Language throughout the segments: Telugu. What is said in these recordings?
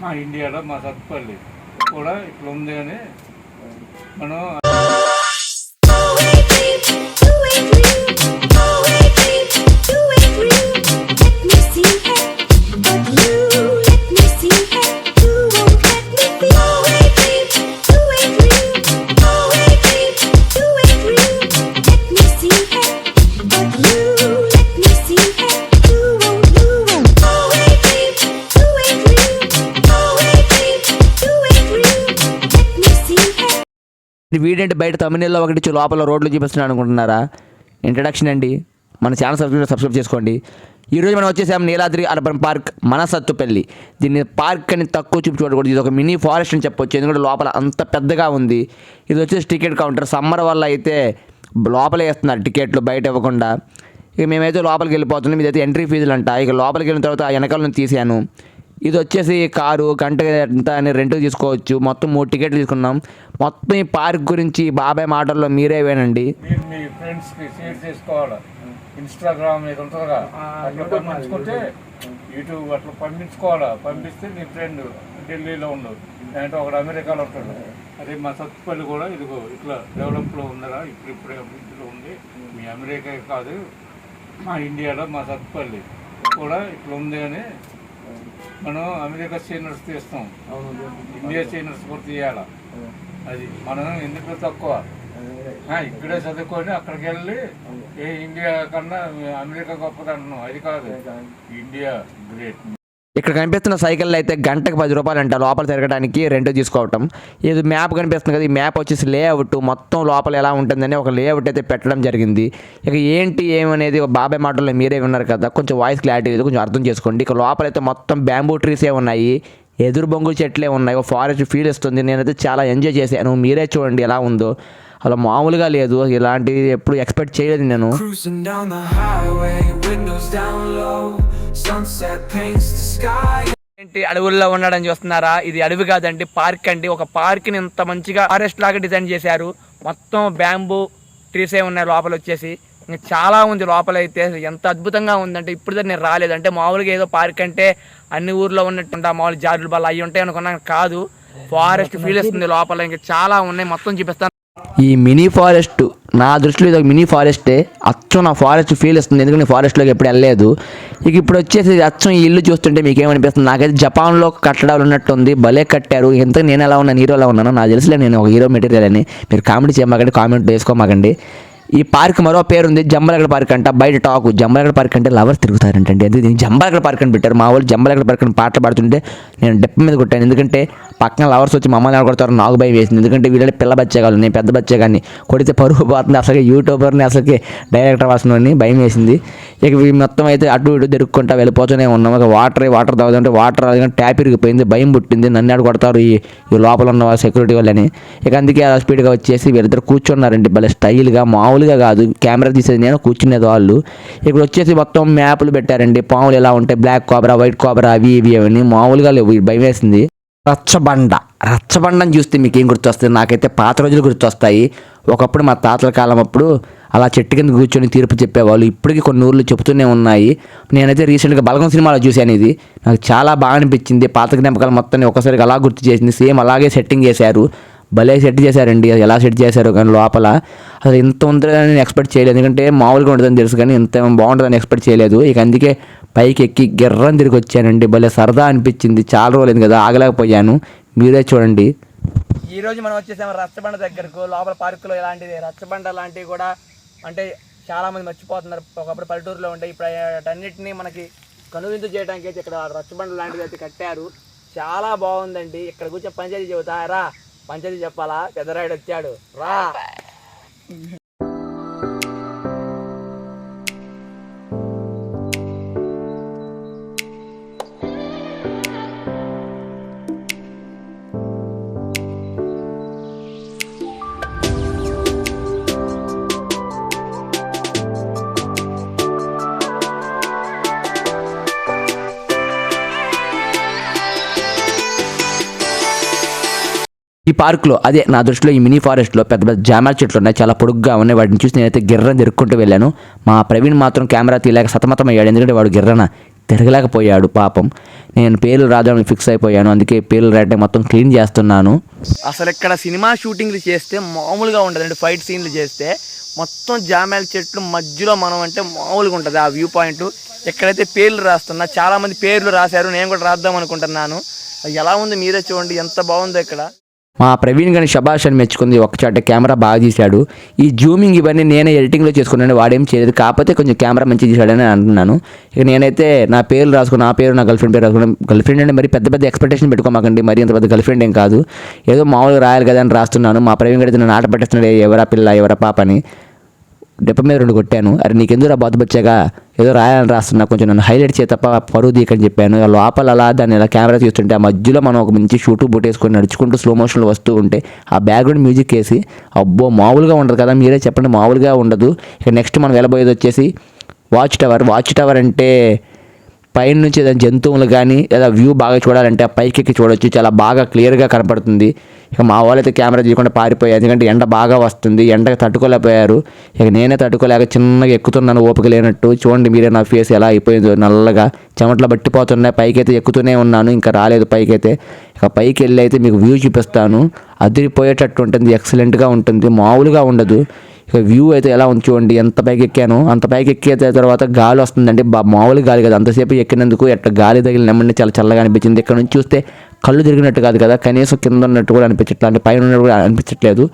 మా ఇండియాలో మా సత్పల్లి కూడా ఇట్లా ఉంది అని మనం ఈ వీడేంటి బయట తమిళలో ఒకటి లోపల రోడ్లు చూపిస్తున్నాను అనుకుంటున్నారా? ఇంట్రడక్షన్ అండి. మన ఛానల్ సబ్స్క్రైబ్ సబ్స్క్రైబ్ చేసుకోండి. ఈరోజు మనం వచ్చేసాం నీలాద్రి అర్బన్ పార్క్ మన సత్తుపల్లి దీన్ని పార్క్ అని తక్కువ చూపి చూడకూడదు ఇది ఒక మినీ ఫారెస్ట్ అని చెప్పొచ్చు. ఎందుకంటే లోపల అంత పెద్దగా ఉంది. ఇది వచ్చేసి టికెట్ కౌంటర్. సమ్మర్ వల్ల అయితే లోపలే వేస్తున్నారు టికెట్లు బయట ఇవ్వకుండా. ఇక మేమైతే లోపలికి వెళ్ళిపోతున్నాం. ఇదైతే ఎంట్రీ ఫీజులు అంట ఇక లోపలికి వెళ్ళిన తర్వాత ఆ వెనకాల తీసాను ఇది వచ్చేసి కారు గంట ఎంత అని రెంట్ తీసుకోవచ్చు. మొత్తం మూడు టికెట్లు తీసుకున్నాం. మొత్తం ఈ పార్క్ గురించి బాబాయ్ మాటల్లో మీరే వినండి. మీరు మీ ఫ్రెండ్స్కి షేర్ చేసుకోవాలి. ఇన్స్టాగ్రామ్ ఇది ఉంటుందిగా అట్లా పంపించుకుంటే యూట్యూబ్ అట్లా పంపించుకోవాలా? పంపిస్తే నీ ఫ్రెండ్ ఢిల్లీలో ఉండు. అంటే ఒకడు అమెరికాలో ఉంటాడు. అదే మా సత్తుపల్లి కూడా ఇదిగో ఇట్లా డెవలప్లో ఉందరా ఇప్పుడు ఇప్పుడే అభివృద్ధిలో ఉంది. మీ అమెరికా కాదు మా ఇండియాలో మా సత్తుపల్లి కూడా ఇట్లా ఉంది అని మనం అమెరికా సీనియర్స్ తీస్తాం. ఇండియా సీనియర్స్ కూడా తీయాలా అది. మనం ఎందుకు తక్కువ? ఇక్కడే చదువుకొని అక్కడికి వెళ్ళి ఏ ఇండియా కన్నా అమెరికా గొప్పది అంటున్నాం అది కాదు. India great. ఇక్కడ కనిపిస్తున్న సైకిల్ అయితే గంటకు పది రూపాయలు అంట లోపల తిరగడానికి రెంట్ తీసుకోవటం. ఇది మ్యాప్ కనిపిస్తుంది కదా ఈ మ్యాప్ వచ్చేసి లేఅవుట్. మొత్తం లోపల ఎలా ఉంటుందని ఒక లేఅవుట్ అయితే పెట్టడం జరిగింది. ఇక ఏంటి ఏమనేది ఒక బాబాయ్ మాటల్లో మీరే విన్నారు కదా కొంచెం వాయిస్ క్లారిటీ లేదు కొంచెం అర్థం చేసుకోండి. ఇక లోపల అయితే మొత్తం బ్యాంబూ ట్రీసే ఉన్నాయి ఎదురు బొంగులు చెట్లే ఉన్నాయి ఒక ఫారెస్ట్ ఫీల్ ఇస్తుంది. నేనైతే చాలా ఎంజాయ్ చేశాను. మీరే చూడండి ఎలా ఉందో. అలా మామూలుగా లేదు ఇలాంటివి ఎప్పుడు ఎక్స్పెక్ట్ చేయలేదు నేను. ఏంటి అడవుల్లో ఉండడం చూస్తున్నారా? ఇది అడవి కాదండి పార్క్ అండి. ఒక పార్క్ని ఇంత మంచిగా ఫారెస్ట్ లాగా డిజైన్ చేశారు. మొత్తం బ్యాంబూ ట్రీసే ఉన్నాయి లోపల వచ్చేసి. ఇంకా చాలా ఉంది లోపల అయితే ఎంత అద్భుతంగా ఉందంటే ఇప్పుడు నేను రాలేదు. అంటే మామూలుగా ఏదో పార్క్ అంటే అన్ని ఊర్లో ఉన్నట్టు మామూలు జారులు బల్ల అవి ఉంటాయి అనుకున్నాను కాదు. ఫారెస్ట్ ఫీల్ వస్తుంది లోపల. ఇంకా చాలా ఉన్నాయి మొత్తం చూపిస్తాను. ఈ మినీ ఫారెస్ట్ నా దృష్టిలో ఇది ఒక మినీ ఫారెస్టే అచ్చం నా ఫారెస్ట్ ఫీల్ ఇస్తుంది ఎందుకంటే ఫారెస్ట్లోకి ఎప్పుడు వెళ్ళలేదు. ఇక ఇప్పుడు వచ్చేసి అచ్చం ఈ ఇల్లు చూస్తుంటే మీకు ఏమనిపిస్తుంది నాకైతే జపాన్లో కట్టడాలు ఉన్నట్టుంది. భలే కట్టారు. ఎంత నేను ఎలా ఉన్నాను? హీరో ఎలా ఉన్నాను? నాకు తెలిసిలే నేను ఒక హీరో మెటీరియల్ అని. మీరు కామెడీ చేయమాకండి కామెంట్ వేసుకోమాకండి. ఈ పార్క్ మరో పేరు ఉంది జంబలగడ పార్క్ అంట. బయట టాక్. జంబలగడ పార్క్ అంటే లవర్స్ తిరుగుతారంటండి. ఎందుకు? దీనికి జంబలగడ పార్క్ అని పెట్టారు. మా వాళ్ళు జంబలగడ పార్క్ అని పాటలు పాడుతుంటే నేను డెప్ప మీద కొట్టాను. ఎందుకంటే పక్కన లవర్స్ వచ్చి మమ్మల్ని కొడతారు నాకు భయం వేసింది. ఎందుకంటే వీళ్ళని పిల్ల బచ్చేగాళ్ళు నేను పెద్ద బచ్చేగాన్ని కొడితే పరుగు పోతుంది. అసలు యూట్యూబర్ని అసలుకి డైరెక్టర్ వాసనని భయం వేసింది. ఇక మొత్తం అయితే అటు ఇటు తిరుక్కుంటా వెళ్ళిపోతూనే ఉన్నాం. ఇక వాటర్ వాటర్ తాగుతుంటే వాటర్ అది ట్యాప్ ఇరిగిపోయింది. భయం పుట్టింది. నన్ను ఆడగొడతారు ఈ ఈ లోపల ఉన్న సెక్యూరిటీ వాళ్ళని. ఇక అందుకే అలా స్పీడ్గా వచ్చేసి వీళ్ళిద్దరు కూర్చున్నారండి. భలే స్టైల్గా మామూలు మామూలుగా కాదు. కెమెరా తీసేది నేను కూర్చునేది వాళ్ళు. ఇక్కడ వచ్చేసి మొత్తం మ్యాప్లు పెట్టారండి. పాములు ఎలా ఉంటాయి బ్లాక్ కోబ్రా వైట్ కోబ్రా అవి ఇవి అవన్నీ మామూలుగా లేవు. భయం వేసింది రచ్చబండ. రచ్చబండని చూస్తే మీకు ఏం గుర్తొస్తుంది నాకైతే పాత రోజులు గుర్తొస్తాయి. ఒకప్పుడు మా తాతల కాలం అప్పుడు అలా చెట్టు కింద కూర్చొని తీర్పు చెప్పేవాళ్ళు. ఇప్పటికీ కొన్ని ఊర్లు చెబుతూనే ఉన్నాయి. నేనైతే రీసెంట్గా బలగం సినిమాలో చూశాను ఇది. నాకు చాలా బాగా అనిపించింది. పాత జ్ఞాపకాలు మొత్తాన్ని ఒకసారి అలా గుర్తు చేసింది. సేమ్ అలాగే సెట్టింగ్ చేశారు. భలే సెట్ చేశారండి. అది ఎలా సెట్ చేశారు కానీ లోపల అసలు ఇంత ఉంటుందని నేను ఎక్స్పెక్ట్ చేయలేదు. ఎందుకంటే మామూలుగా ఉంటుందని తెలుసు కానీ ఇంత బాగుంటుందని ఎక్స్పెక్ట్ చేయలేదు. ఇక అందుకే పైకి ఎక్కి గిర్రం తిరిగి వచ్చానండి. భలే సరదా అనిపించింది. చాలా రోజులైంది కదా ఆగలేకపోయాను. మీరే చూడండి. ఈ రోజు మనం వచ్చేసాము రచ్చబండ దగ్గరకు. లోపల పార్కులో ఇలాంటిది రచ్చబండ లాంటివి కూడా అంటే చాలామంది మర్చిపోతున్నారు. ఒకప్పుడు పల్లెటూరులో ఉంటాయి ఇప్పుడు అన్నింటినీ మనకి కనువిందు చేయడానికి అయితే ఇక్కడ రచ్చబండ లాంటిది అయితే కట్టారు. చాలా బాగుందండి. ఇక్కడ కూర్చొని పనిచేసి చెబుతారా? పంచది చెప్పాలా? పెద్దరాయుడు వచ్చాడు. రా. ఈ పార్కులో అదే నా దృష్టిలో ఈ మినీ ఫారెస్ట్లో పెద్ద పెద్ద జామాల చెట్లు ఉన్నాయి చాలా పొడుగ్గా ఉన్నాయి. వాటిని చూసి నేనైతే గిర్రని తిరుక్కుంటూ వెళ్ళాను. మా ప్రవీణ్ మాత్రం కెమెరా తీయలేక సతమతం అయ్యాడు. ఎందుకంటే వాడు గిర్రన తిరగలేకపోయాడు పాపం. నేను పేర్లు రాద్దామని ఫిక్స్ అయిపోయాను. అందుకే పేర్లు రాయటం మొత్తం క్లీన్ చేస్తున్నాను. అసలు ఇక్కడ సినిమా షూటింగ్లు చేస్తే మామూలుగా ఉండదండి ఫైట్ సీన్లు చేస్తే మొత్తం జామాల చెట్లు మధ్యలో మనం అంటే మామూలుగా ఉంటుంది. ఆ వ్యూ పాయింట్ ఎక్కడైతే పేర్లు రాస్తున్నా చాలామంది పేర్లు రాశారు. నేను కూడా రాద్దాం అనుకుంటున్నాను. ఎలా ఉంది మీరే చూడండి. ఎంత బాగుందో ఇక్కడ. మా ప్రవీణ్ గారిని శబాష్ అని మెచ్చుకుంది. ఒకచాట కెమెరా బాగా తీశాడు. ఈ జూమింగ్ ఇవన్నీ నేనే ఎడిటింగ్లో చేసుకున్నాను. వాడేం చేయలేదు. కాకపోతే కొంచెం కెమెరా మంచిగా తీశాడని అంటున్నాను. ఇక నేనైతే నా పేరు రాసుకుని నా పేరు నా గర్ల్ ఫ్రెండ్ పేరు రాసుకున్నాను గర్ల్ ఫ్రెండ్ అంటే మరి పెద్ద పెద్ద ఎక్స్పెక్టేషన్ పెట్టుకోమాకండి. మరి అంత పెద్ద గర్ల్ ఫ్రెండ్ ఏం కాదు. ఏదో మామూలుగా రాయాలి కదా అని రాస్తున్నాను. మా ప్రవీణ్ గారి నన్ను ఆట పట్టేస్తున్నాడు. ఎవరా పిల్ల ఎవరా పాప అని. డెప్ప మీద రెండు కొట్టాను. అరే నీకెందుకు రా బాధపచ్చాగా ఏదో రాయాలని రాస్తున్నా. కొంచెం నన్ను హైలైట్ చేయ తప్ప పరువు దీకని చెప్పాను. లోపల అలా దాన్ని ఇలా కెమెరా చూస్తుంటే ఆ మధ్యలో మనం ఒక మంచి షూట్ బుట్టేసుకొని నడుచుకుంటూ స్లో మోషన్లో వస్తూ ఉంటే ఆ బ్యాక్గ్రౌండ్ మ్యూజిక్ వేసి అబ్బో మామూలుగా ఉండదు కదా మీరే చెప్పండి మామూలుగా ఉండదు. ఇక నెక్స్ట్ మనం వెళ్ళబోయేది వచ్చేసి వాచ్ టవర్ వాచ్ టవర్ అంటే పైన నుంచి ఏదైనా జంతువులు కానీ లేదా వ్యూ బాగా చూడాలంటే ఆ పైకి ఎక్కి చూడొచ్చు. చాలా బాగా క్లియర్గా కనపడుతుంది. ఇక మా వాళ్ళైతే కెమెరా తీయకుండా పారిపోయారు. ఎందుకంటే ఎండ బాగా వస్తుంది. ఎండ తట్టుకోలేకపోయారు. ఇక నేనే తట్టుకోలేక చిన్నగా ఎక్కుతున్నాను. ఓపిక లేనట్టు చూడండి మీరే నా ఫేస్ ఎలా అయిపోయిందో నల్లగా. చెమట్లో పట్టిపోతున్నాయి. పైకి అయితే ఎక్కుతూనే ఉన్నాను. ఇంకా రాలేదు పైకి అయితే ఇక పైకి వెళ్ళి అయితే మీకు వ్యూ చూపిస్తాను. అదిరిపోయేటట్టు ఉంటుంది. ఎక్సలెంట్గా ఉంటుంది. మామూలుగా ఉండదు. ఇక వ్యూ అయితే ఎలా ఉంది చూడండి ఎంత పైకి ఎక్కాను అంత పైకి ఎక్కిన తర్వాత గాలి వస్తుందండి. బా మామూలు గాలి కదా అంతసేపు ఎక్కినందుకు ఎట్లా గాలి తగిలి నెమ్మడి చాలా చల్లగా అనిపించింది. ఇక్కడ నుంచి చూస్తే కళ్ళు తిరిగినట్టు కాదు కదా కనీసం కింద ఉన్నట్టు కూడా అనిపించట్లేదు అంటే పైన ఉన్నట్టు కూడా అనిపించట్లేదు.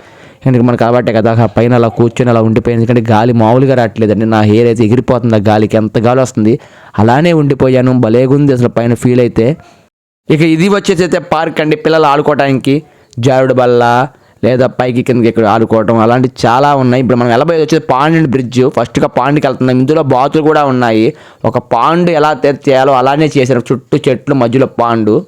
ఎందుకంటే మనకు కాబట్టే కదా ఆ పైన అలా కూర్చొని అలా ఉండిపోయింది. ఎందుకంటే గాలి మామూలుగా రావట్లేదండి నా హెయిర్ అయితే ఎగిరిపోతుంది ఆ గాలికి ఎంత గాలి వస్తుంది అలానే ఉండిపోయాను భలేగుంది అసలు పైన ఫీల్ అయితే. ఇక ఇది వచ్చేసి అయితే పార్క్ అండి పిల్లలు ఆడుకోవడానికి జారుడు బల్ల లేదా పైకి కిందకి ఇక్కడ ఆడుకోవటం అలాంటివి చాలా ఉన్నాయి. ఇప్పుడు మనం వెళ్ళబోయేది వచ్చేది పాండ్ అండ్ బ్రిడ్జ్ ఫస్ట్గా పాండ్కి వెళ్తున్నాం. ఇందులో బాతులు కూడా ఉన్నాయి. ఒక పాండ్ ఎలా తె- చేయాలో అలానే చేశారు. చుట్టూ చెట్లు మధ్యలో పాండు.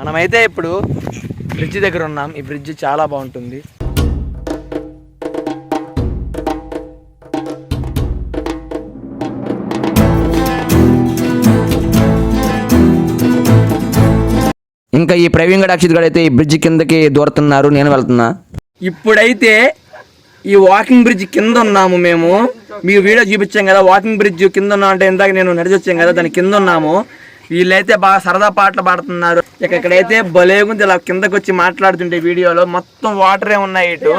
మనమైతే ఇప్పుడు బ్రిడ్జ్ దగ్గర ఉన్నాం. ఈ బ్రిడ్జ్ చాలా బాగుంటుంది. ఇంకా ఈ ప్రవీణ్ గడ్ అక్షిత్ గడ్ అయితే ఈ బ్రిడ్జ్ కిందకి దూరుతున్నారు. నేను వెళ్తున్నా. ఇప్పుడైతే ఈ వాకింగ్ బ్రిడ్జ్ కింద ఉన్నాము మేము. మీకు వీడియో చూపించాం కదా వాకింగ్ బ్రిడ్జ్ కింద ఉన్నాం అంటే ఇందాక నేను నడిచొచ్చాం కదా దాని కింద ఉన్నాము. వీళ్ళైతే బాగా సరదా పాటలు పాడుతున్నారు. ఇక ఇక్కడైతే బలేగుంది ఇలా కిందకు వచ్చి మాట్లాడుతుంటే వీడియోలో. మొత్తం వాటరే ఉన్నాయి ఇటు.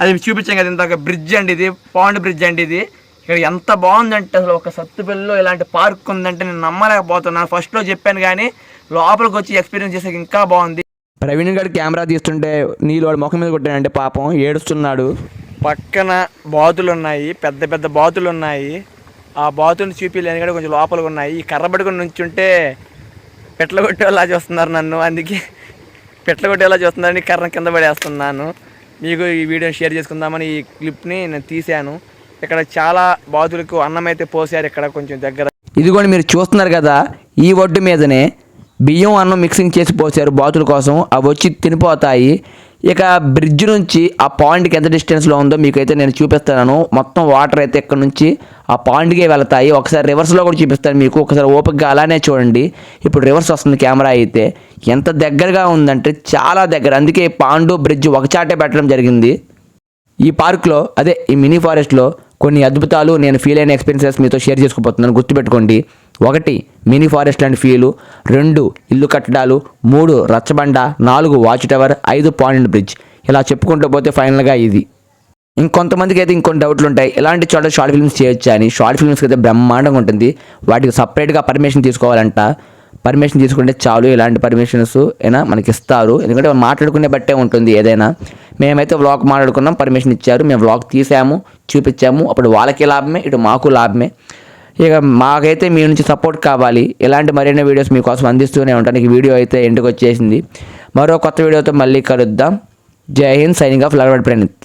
అది చూపించాం కదా ఇందాక బ్రిడ్జ్ అండి ఇది పాండ్ బ్రిడ్జ్ అండి ఇది. ఇక్కడ ఎంత బాగుందంటే అసలు ఒక సత్తుపల్లిలో ఇలాంటి పార్క్ ఉందంటే నేను నమ్మలేకపోతున్నాను. ఫస్ట్లో చెప్పాను కానీ లోపలికి వచ్చి ఎక్స్పీరియన్స్ చేసాక ఇంకా బాగుంది. ప్రవీణ్ గడ్ కెమెరా తీస్తుంటే నీళ్ళు వాడు ముఖం మీద కొట్టానంటే పాపం ఏడుస్తున్నాడు. పక్కన బాతులు ఉన్నాయి పెద్ద పెద్ద బాతులు ఉన్నాయి ఆ బాతుని చూపించలేని కూడా కొంచెం లోపలికి ఉన్నాయి ఈ కర్ర పట్టుకొని నుంచుంటే పెట్ల కొట్టేలా చూస్తున్నారు నన్ను. అందుకే పెట్ల కొట్టేలా చూస్తున్నారని కర్ర కింద పడేస్తున్నాను. మీకు ఈ వీడియోని షేర్ చేసుకుందామని ఈ క్లిప్ని నేను తీశాను. ఇక్కడ చాలా బాతులకు అన్నం అయితే పోసారు ఇక్కడ కొంచెం దగ్గర. ఇదిగోండి మీరు చూస్తున్నారు కదా ఈ ఒడ్డు మీదనే బియ్యం అన్నం మిక్సింగ్ చేసి పోసారు బాతుల కోసం. అవి వచ్చి తినిపోతాయి. ఇక బ్రిడ్జ్ నుంచి ఆ పాయింట్కి ఎంత డిస్టెన్స్లో ఉందో మీకైతే నేను చూపిస్తాను మొత్తం వాటర్ అయితే ఇక్కడ నుంచి ఆ పాయింట్కే వెళ్తాయి. ఒకసారి రివర్స్లో కూడా చూపిస్తాను మీకు. ఒకసారి ఓపికగా అలానే చూడండి. ఇప్పుడు రివర్స్ వస్తుంది కెమెరా అయితే. ఎంత దగ్గరగా ఉందంటే చాలా దగ్గర. అందుకే పాండు బ్రిడ్జ్ ఒకచాటే పెట్టడం జరిగింది. ఈ పార్క్లో అదే ఈ మినీ ఫారెస్ట్లో కొన్ని అద్భుతాలు నేను ఫీల్ అయిన ఎక్స్పీరియన్సెస్ మీతో షేర్ చేసుకోబోతున్నాను గుర్తుపెట్టుకోండి. ఒకటి మినీ ఫారెస్ట్ లాంటి ఫీలు రెండు ఇల్లు కట్టడాలు మూడు రచ్చబండ నాలుగు వాచ్ టవర్ ఐదు పాయింట్ బ్రిడ్జ్. ఇలా చెప్పుకుంటూ పోతే ఫైనల్గా ఇది. ఇంకొంతమందికి అయితే ఇంకొన్ని డౌట్లు ఉంటాయి. ఇలాంటి చోట షార్ట్ ఫిల్మ్స్ చేయొచ్చా అని. షార్ట్ ఫిల్మ్స్కి అయితే బ్రహ్మాండంగా ఉంటుంది. వాటికి సపరేట్గా పర్మిషన్ తీసుకోవాలంట. పర్మిషన్ తీసుకుంటే చాలు ఇలాంటి పర్మిషన్స్ అయినా మనకి ఇస్తారు. ఎందుకంటే మనం మాట్లాడుకునే బట్టే ఉంటుంది ఏదైనా. మేమైతే వ్లాగ్ మాట్లాడుకున్నాం పర్మిషన్ ఇచ్చారు. మేము వ్లాగ్ తీసాము చూపించాము. అప్పుడు వాళ్ళకి లాభమే ఇటు మాకు లాభమే. ఇక మాకైతే మీ నుంచి సపోర్ట్ కావాలి. ఇలాంటి మరిన్ని వీడియోస్ మీకోసం అందిస్తూనే ఉంటాను. ఈ వీడియో అయితే ఎండుకు వచ్చేసింది. మరో కొత్త వీడియోతో మళ్ళీ కలుద్దాం. జై హింద్ సైనింగ్ ఆఫ్ లగడ్ ప్రణీత్.